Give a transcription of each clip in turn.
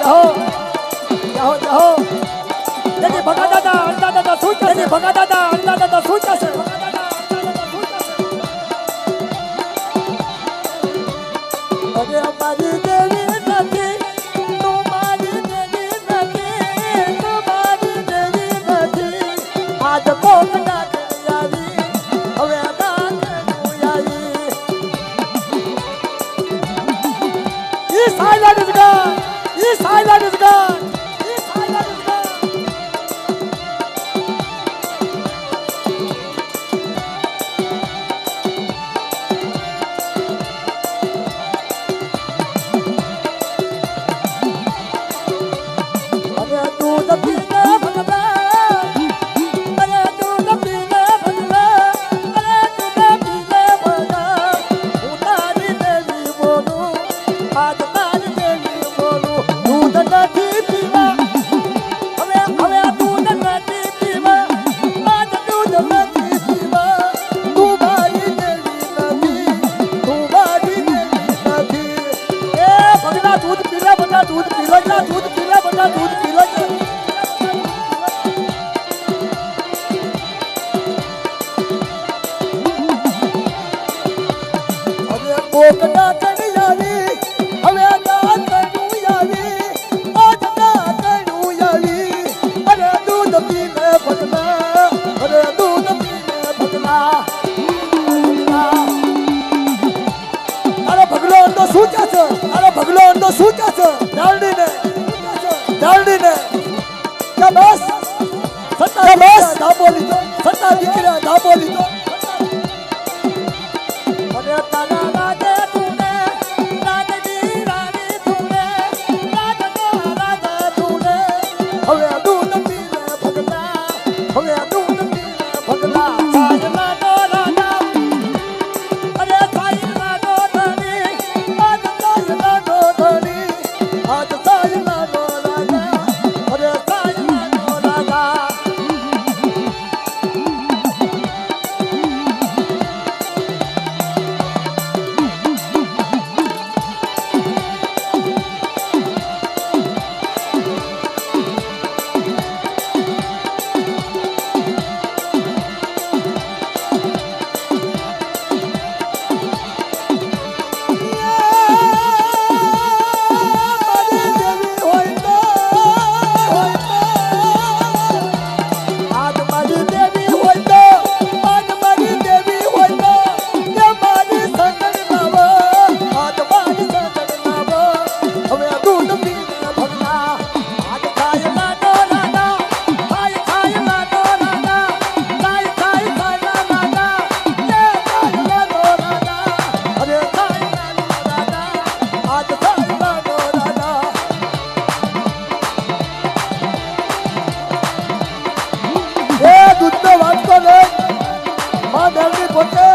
જાહો જાહો જાહો જાહો દેજી ભગા દાદા અંડા દાદા શું કહેશે દેજી ભગા દાદા અંડા દાદા શું કહેશે અરે અમારી દેવી નથી તમારી દેવી નથી તમારી દેવી નથી. આજ ભોગના Silent is gone! Yes, I love God. બોલી તો સત્તા દીકરા દા બોલી તો અને તારા Porto.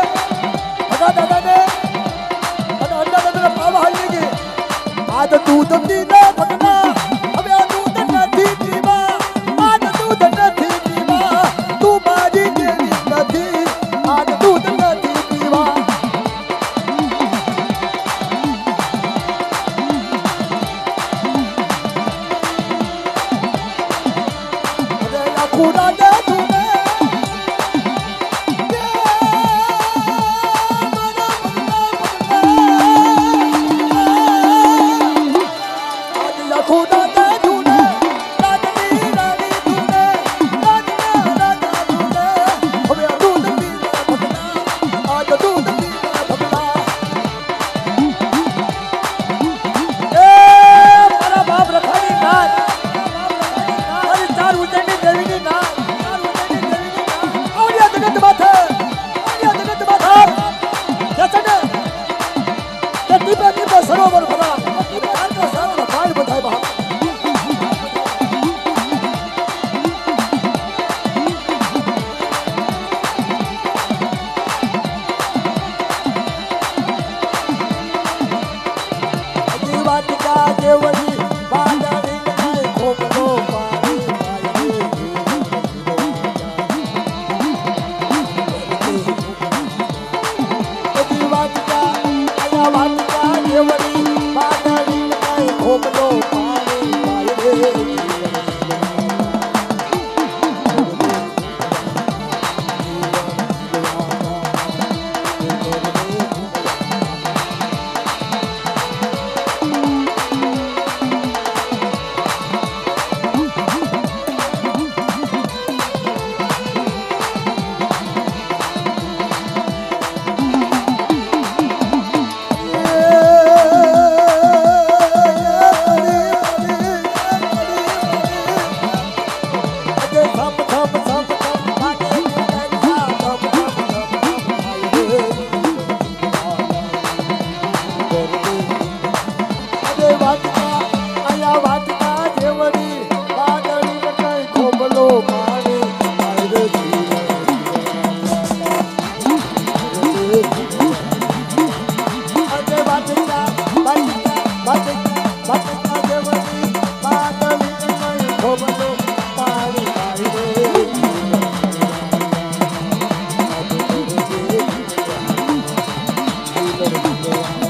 Lord.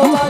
고마워